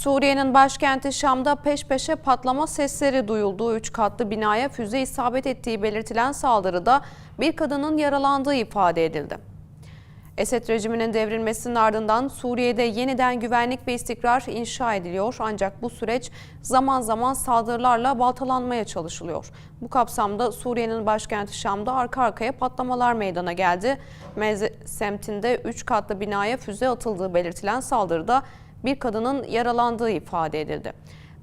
Suriye'nin başkenti Şam'da peş peşe patlama sesleri duyulduğu 3 katlı binaya füze isabet ettiği belirtilen saldırıda bir kadının yaralandığı ifade edildi. Esed rejiminin devrilmesinin ardından Suriye'de yeniden güvenlik ve istikrar inşa ediliyor ancak bu süreç zaman zaman saldırılarla baltalanmaya çalışılıyor. Bu kapsamda Suriye'nin başkenti Şam'da arka arkaya patlamalar meydana geldi. Mezze semtinde 3 katlı binaya füze atıldığı belirtilen saldırıda bir kadının yaralandığı ifade edildi.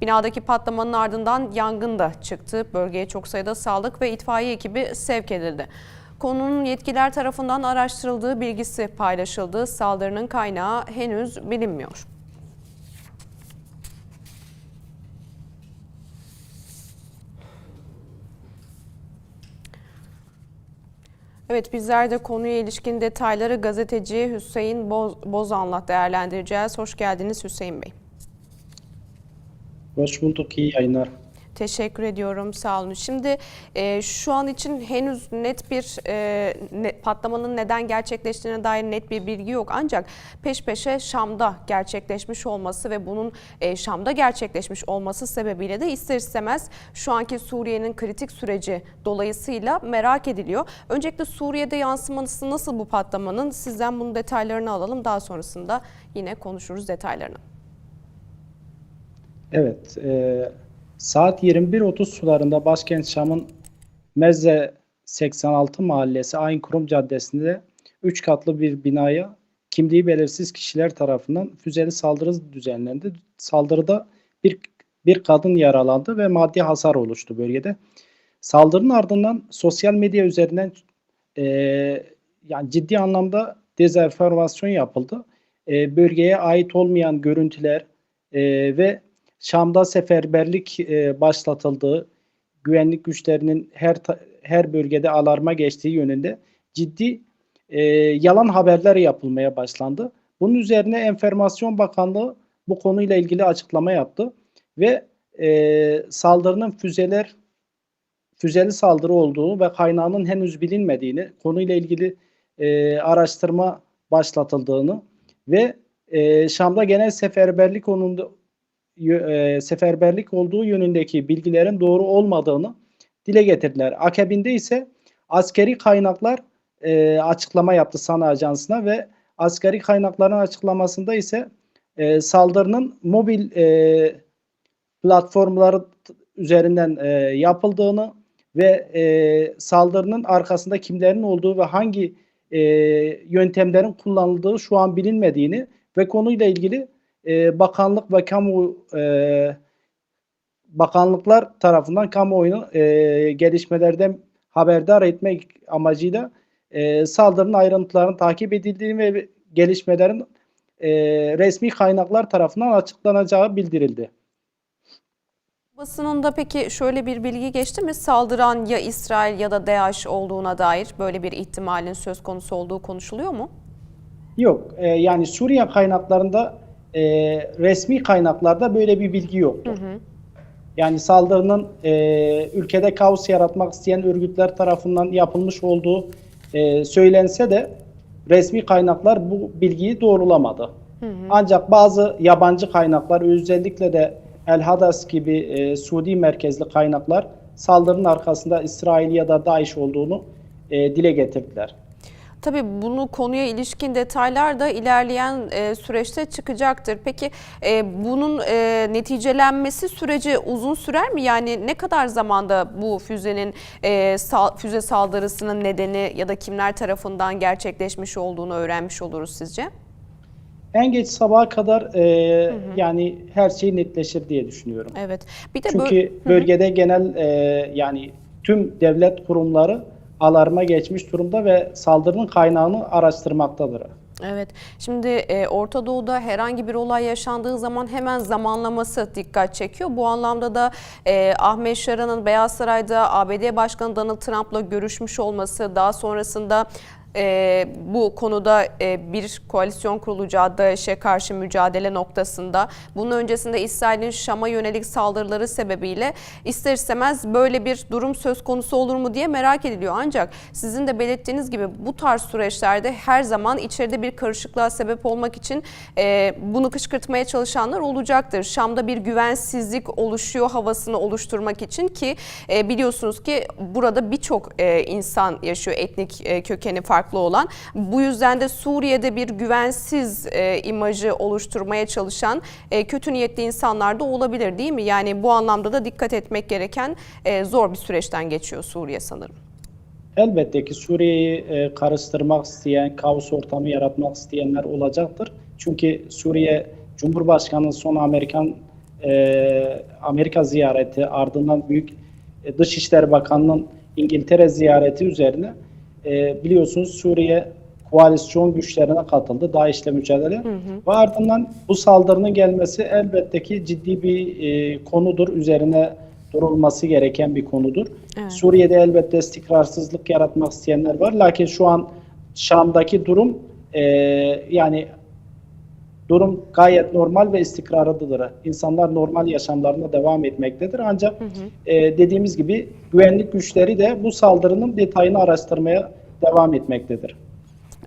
Binadaki patlamanın ardından yangın da çıktı. Bölgeye çok sayıda sağlık ve itfaiye ekibi sevk edildi. Konunun yetkililer tarafından araştırıldığı bilgisi paylaşıldı. Saldırının kaynağı henüz bilinmiyor. Evet bizler de konuya ilişkin detayları gazeteci Hüseyin Boz, Bozan'la değerlendireceğiz. Hoş geldiniz Hüseyin Bey. Hoş bulduk, iyi yayınlar. Teşekkür ediyorum, sağ olun. Şimdi e, şu an için henüz net bir e, ne, patlamanın neden gerçekleştiğine dair net bir bilgi yok. Ancak peş peşe Şam'da gerçekleşmiş olması ve bunun e, Şam'da gerçekleşmiş olması sebebiyle de ister istemez şu anki Suriye'nin kritik süreci dolayısıyla merak ediliyor. Öncelikle Suriye'de yansıması nasıl bu patlamanın? Sizden bunun detaylarını alalım. Daha sonrasında yine konuşuruz detaylarını. Evet, e, saat 21.30 sularında başkent Şam'ın Mezze 86 mahallesi Aynkurum Caddesi'nde 3 katlı bir binaya kimliği belirsiz kişiler tarafından füzeli saldırı düzenlendi. Saldırıda bir, bir kadın yaralandı ve maddi hasar oluştu bölgede. Saldırının ardından sosyal medya üzerinden e, yani ciddi anlamda dezenformasyon yapıldı. E, bölgeye ait olmayan görüntüler e, ve Şam'da seferberlik e, başlatıldığı, güvenlik güçlerinin her her bölgede alarma geçtiği yönünde ciddi e, yalan haberler yapılmaya başlandı. Bunun üzerine Enformasyon Bakanlığı bu konuyla ilgili açıklama yaptı ve e, saldırının füzeler füzeli saldırı olduğu ve kaynağının henüz bilinmediğini, konuyla ilgili e, araştırma başlatıldığını ve e, Şam'da genel seferberlik konunda yö- e, seferberlik olduğu yönündeki bilgilerin doğru olmadığını dile getirdiler. Akabinde ise askeri kaynaklar e, açıklama yaptı Sana Ajansı'na ve askeri kaynakların açıklamasında ise e, saldırının mobil e, platformları üzerinden e, yapıldığını ve e, saldırının arkasında kimlerin olduğu ve hangi e, yöntemlerin kullanıldığı şu an bilinmediğini ve konuyla ilgili e, bakanlık ve kamu e, bakanlıklar tarafından kamuoyunu e, gelişmelerden haberdar etmek amacıyla e, saldırının ayrıntılarının takip edildiğini ve gelişmelerin e, resmi kaynaklar tarafından açıklanacağı bildirildi. Basınında peki şöyle bir bilgi geçti mi? Saldıran ya İsrail ya da DAEŞ olduğuna dair böyle bir ihtimalin söz konusu olduğu konuşuluyor mu? Yok, e, yani Suriye kaynaklarında e, resmi kaynaklarda böyle bir bilgi yoktu. Yani saldırının e, ülkede kaos yaratmak isteyen örgütler tarafından yapılmış olduğu e, söylense de resmi kaynaklar bu bilgiyi doğrulamadı. Ancak bazı yabancı kaynaklar özellikle de El Hadas gibi e, Suudi merkezli kaynaklar saldırının arkasında İsrail ya da DAEŞ olduğunu e, dile getirdiler. Tabii bunu konuya ilişkin detaylar da ilerleyen e, süreçte çıkacaktır. Peki e, bunun e, neticelenmesi süreci uzun sürer mi? Yani ne kadar zamanda bu füzenin e, sal- füze saldırısının nedeni ya da kimler tarafından gerçekleşmiş olduğunu öğrenmiş oluruz sizce? En geç sabaha kadar e, yani her şey netleşir diye düşünüyorum. Evet. Bir de bö- Çünkü bölgede genel e, yani tüm devlet kurumları alarma geçmiş durumda ve saldırının kaynağını araştırmaktadır. Evet. Şimdi e, Orta Doğu'da herhangi bir olay yaşandığı zaman hemen zamanlaması dikkat çekiyor. Bu anlamda da e, Ahmet Şaran'ın Beyaz Saray'da ABD Başkanı Donald Trump'la görüşmüş olması, daha sonrasında e, bu konuda e, bir koalisyon kurulacağı DAEŞ'e karşı mücadele noktasında. Bunun öncesinde İsrail'in Şam'a yönelik saldırıları sebebiyle ister istemez böyle bir durum söz konusu olur mu diye merak ediliyor. Ancak sizin de belirttiğiniz gibi bu tarz süreçlerde her zaman içeride bir karışıklığa sebep olmak için e, bunu kışkırtmaya çalışanlar olacaktır. Şam'da bir güvensizlik oluşuyor havasını oluşturmak için ki e, biliyorsunuz ki burada birçok e, insan yaşıyor etnik e, kökeni farklı olan. Bu yüzden de Suriye'de bir güvensiz e, imajı oluşturmaya çalışan e, kötü niyetli insanlar da olabilir değil mi? Yani bu anlamda da dikkat etmek gereken e, zor bir süreçten geçiyor Suriye sanırım. Elbette ki Suriye'yi e, karıştırmak isteyen, kaos ortamı yaratmak isteyenler olacaktır. Çünkü Suriye Cumhurbaşkanı son Amerikan e, Amerika ziyareti ardından büyük e, Dışişleri Bakanı'nın İngiltere ziyareti üzerine e, biliyorsunuz Suriye koalisyon güçlerine katıldı. DAEŞ'le mücadele. Ve ardından bu saldırının gelmesi elbette ki ciddi bir e, konudur. Üzerine durulması gereken bir konudur. Evet. Suriye'de elbette istikrarsızlık yaratmak isteyenler var. Lakin şu an Şam'daki durum e, yani durum gayet normal ve istikrarlıdır. İnsanlar normal yaşamlarına devam etmektedir. Ancak e, dediğimiz gibi güvenlik güçleri de bu saldırının detayını araştırmaya devam etmektedir.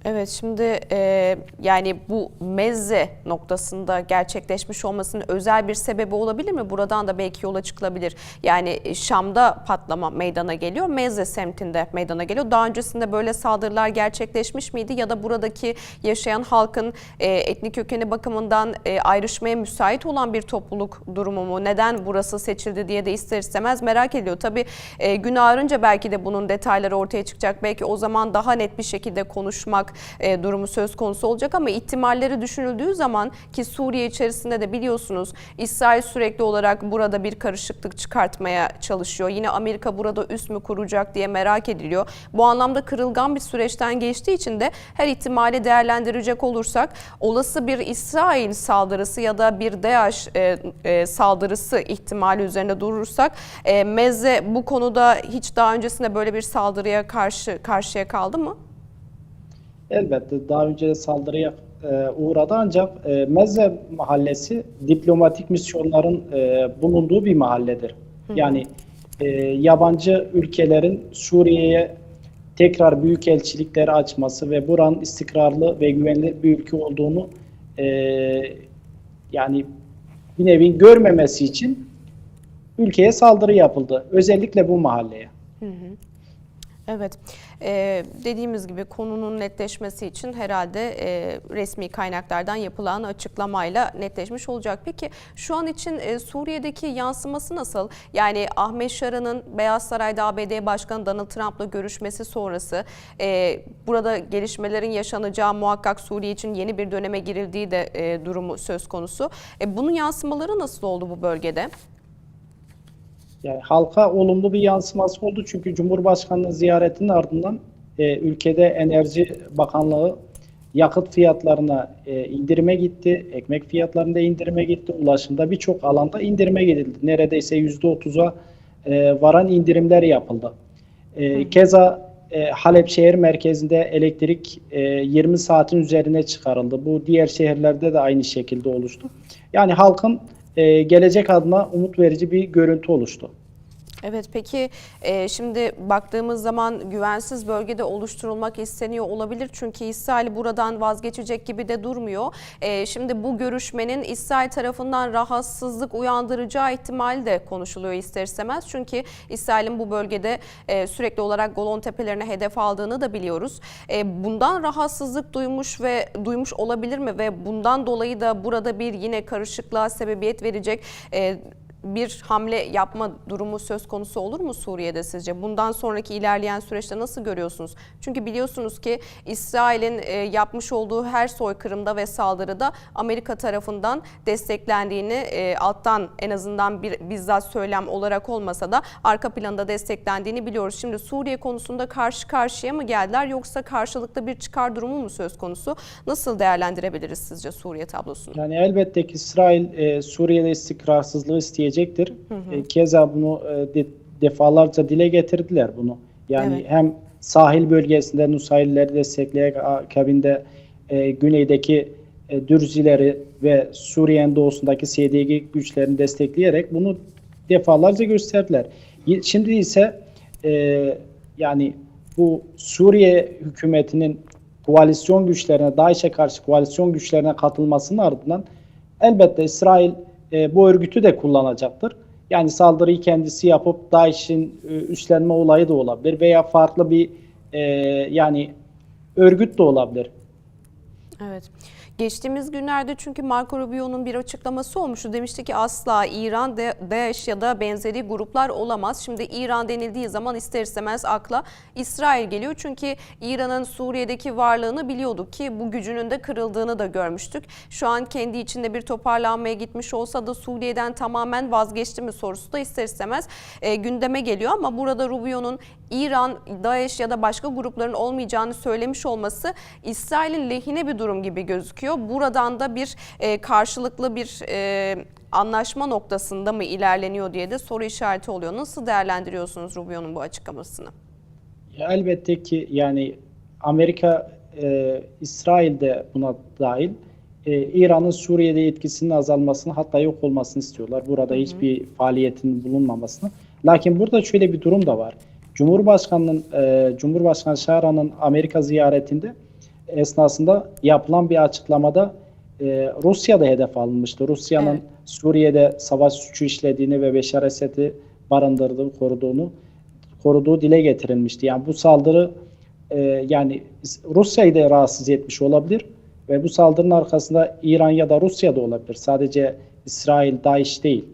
Evet şimdi e, yani bu mezze noktasında gerçekleşmiş olmasının özel bir sebebi olabilir mi? Buradan da belki yola çıkılabilir. Yani e, Şam'da patlama meydana geliyor, Mezze semtinde meydana geliyor. Daha öncesinde böyle saldırılar gerçekleşmiş miydi ya da buradaki yaşayan halkın e, etnik kökeni bakımından e, ayrışmaya müsait olan bir topluluk durumu mu? Neden burası seçildi diye de ister istemez merak ediyor. Tabii e, gün ağarınca belki de bunun detayları ortaya çıkacak. Belki o zaman daha net bir şekilde konuşmak e, durumu söz konusu olacak ama ihtimalleri düşünüldüğü zaman ki Suriye içerisinde de biliyorsunuz İsrail sürekli olarak burada bir karışıklık çıkartmaya çalışıyor. Yine Amerika burada üst mü kuracak diye merak ediliyor. Bu anlamda kırılgan bir süreçten geçtiği için de her ihtimali değerlendirecek olursak olası bir İsrail saldırısı ya da bir DAEŞ e, e, saldırısı ihtimali üzerinde durursak e, Mezze bu konuda hiç daha öncesinde böyle bir saldırıya karşı karşıya kaldı mı? Elbette daha önce de saldırıya e, uğradı ancak e, Mezze mahallesi diplomatik misyonların e, bulunduğu bir mahalledir. Yani e, yabancı ülkelerin Suriye'ye tekrar büyükelçilikleri açması ve buranın istikrarlı ve güvenli bir ülke olduğunu e, yani bir nevi görmemesi için ülkeye saldırı yapıldı. Özellikle bu mahalleye. Evet, Ee, dediğimiz gibi konunun netleşmesi için herhalde e, resmi kaynaklardan yapılan açıklamayla netleşmiş olacak. Peki şu an için e, Suriye'deki yansıması nasıl? Yani Ahmet Şara'nın Beyaz Saray'da ABD Başkanı Donald Trump'la görüşmesi sonrası e, burada gelişmelerin yaşanacağı muhakkak Suriye için yeni bir döneme girildiği de e, durumu söz konusu. E, bunun yansımaları nasıl oldu bu bölgede? Yani halka olumlu bir yansıması oldu çünkü Cumhurbaşkanlığı ziyaretinin ardından e, ülkede Enerji Bakanlığı yakıt fiyatlarına e, indirime gitti, ekmek fiyatlarında indirime gitti, ulaşımda birçok alanda indirime gidildi. Neredeyse %30'a e, varan indirimler yapıldı. E, keza e, Halep şehir merkezinde elektrik e, 20 saatin üzerine çıkarıldı. Bu diğer şehirlerde de aynı şekilde oluştu. Yani halkın gelecek adına umut verici bir görüntü oluştu. Evet peki e, şimdi baktığımız zaman güvensiz bölgede oluşturulmak isteniyor olabilir. Çünkü İsrail buradan vazgeçecek gibi de durmuyor. E, şimdi bu görüşmenin İsrail tarafından rahatsızlık uyandıracağı ihtimali de konuşuluyor ister istemez. Çünkü İsrail'in bu bölgede e, sürekli olarak Golan Tepelerine hedef aldığını da biliyoruz. E, bundan rahatsızlık duymuş ve duymuş olabilir mi? Ve bundan dolayı da burada bir yine karışıklığa sebebiyet verecek... E, bir hamle yapma durumu söz konusu olur mu Suriye'de sizce? Bundan sonraki ilerleyen süreçte nasıl görüyorsunuz? Çünkü biliyorsunuz ki İsrail'in e, yapmış olduğu her soykırımda ve saldırıda Amerika tarafından desteklendiğini e, alttan en azından bir bizzat söylem olarak olmasa da arka planda desteklendiğini biliyoruz. Şimdi Suriye konusunda karşı karşıya mı geldiler yoksa karşılıklı bir çıkar durumu mu söz konusu? Nasıl değerlendirebiliriz sizce Suriye tablosunu? Yani elbette ki İsrail e, Suriye'de istikrarsızlığı isteyecektir. E, keza bunu e, de- defalarca dile getirdiler bunu. Yani Evet. hem sahil bölgesinde Nusayrileri destekleyerek akabinde e, güneydeki e, Dürzileri ve Suriye'nin doğusundaki SDG güçlerini destekleyerek bunu defalarca gösterdiler. Şimdi ise e, yani bu Suriye hükümetinin koalisyon güçlerine, DAEŞ'e karşı koalisyon güçlerine katılmasının ardından elbette İsrail e, bu örgütü de kullanacaktır. Yani saldırıyı kendisi yapıp DAEŞ'in e, üstlenme olayı da olabilir veya farklı bir e, yani örgüt de olabilir. Evet. Geçtiğimiz günlerde çünkü Marco Rubio'nun bir açıklaması olmuştu. Demişti ki asla İran, DAEŞ ya da benzeri gruplar olamaz. Şimdi İran denildiği zaman ister istemez akla İsrail geliyor. Çünkü İran'ın Suriye'deki varlığını biliyorduk ki bu gücünün de kırıldığını da görmüştük. Şu an kendi içinde bir toparlanmaya gitmiş olsa da Suriye'den tamamen vazgeçti mi sorusu da ister istemez e, gündeme geliyor. Ama burada Rubio'nun İran, DAEŞ ya da başka grupların olmayacağını söylemiş olması İsrail'in lehine bir durum gibi gözüküyor. Buradan da bir e, karşılıklı bir e, anlaşma noktasında mı ilerleniyor diye de soru işareti oluyor. Nasıl değerlendiriyorsunuz Rubio'nun bu açıklamasını? Ya elbette ki yani Amerika, e, İsrail de buna dahil. E, İran'ın Suriye'de etkisinin azalmasını hatta yok olmasını istiyorlar. Burada hiçbir faaliyetin bulunmamasını. Lakin burada şöyle bir durum da var. Cumhurbaşkanının e, Cumhurbaşkanı Şahra'nın Amerika ziyaretinde esnasında yapılan bir açıklamada e, Rusya da hedef alınmıştı. Rusya'nın Evet. Suriye'de savaş suçu işlediğini ve Beşar Esed'i barındırdığı, koruduğunu koruduğu dile getirilmişti. Yani bu saldırı e, yani Rusya'yı da rahatsız etmiş olabilir ve bu saldırının arkasında İran ya da Rusya da olabilir. Sadece İsrail, DAEŞ değil.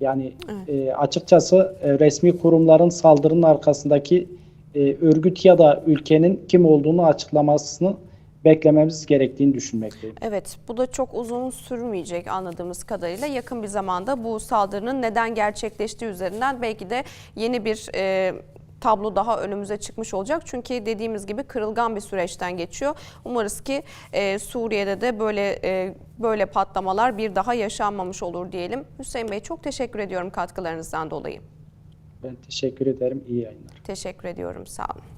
Yani e, açıkçası e, resmi kurumların saldırının arkasındaki e, örgüt ya da ülkenin kim olduğunu açıklamasını beklememiz gerektiğini düşünmekteyim. Evet, bu da çok uzun sürmeyecek anladığımız kadarıyla. Yakın bir zamanda bu saldırının neden gerçekleştiği üzerinden belki de yeni bir e, tablo daha önümüze çıkmış olacak. Çünkü dediğimiz gibi kırılgan bir süreçten geçiyor. Umarız ki e, Suriye'de de böyle e, böyle patlamalar bir daha yaşanmamış olur diyelim. Hüseyin Bey çok teşekkür ediyorum katkılarınızdan dolayı. Ben teşekkür ederim. İyi yayınlar. Teşekkür ediyorum. Sağ olun.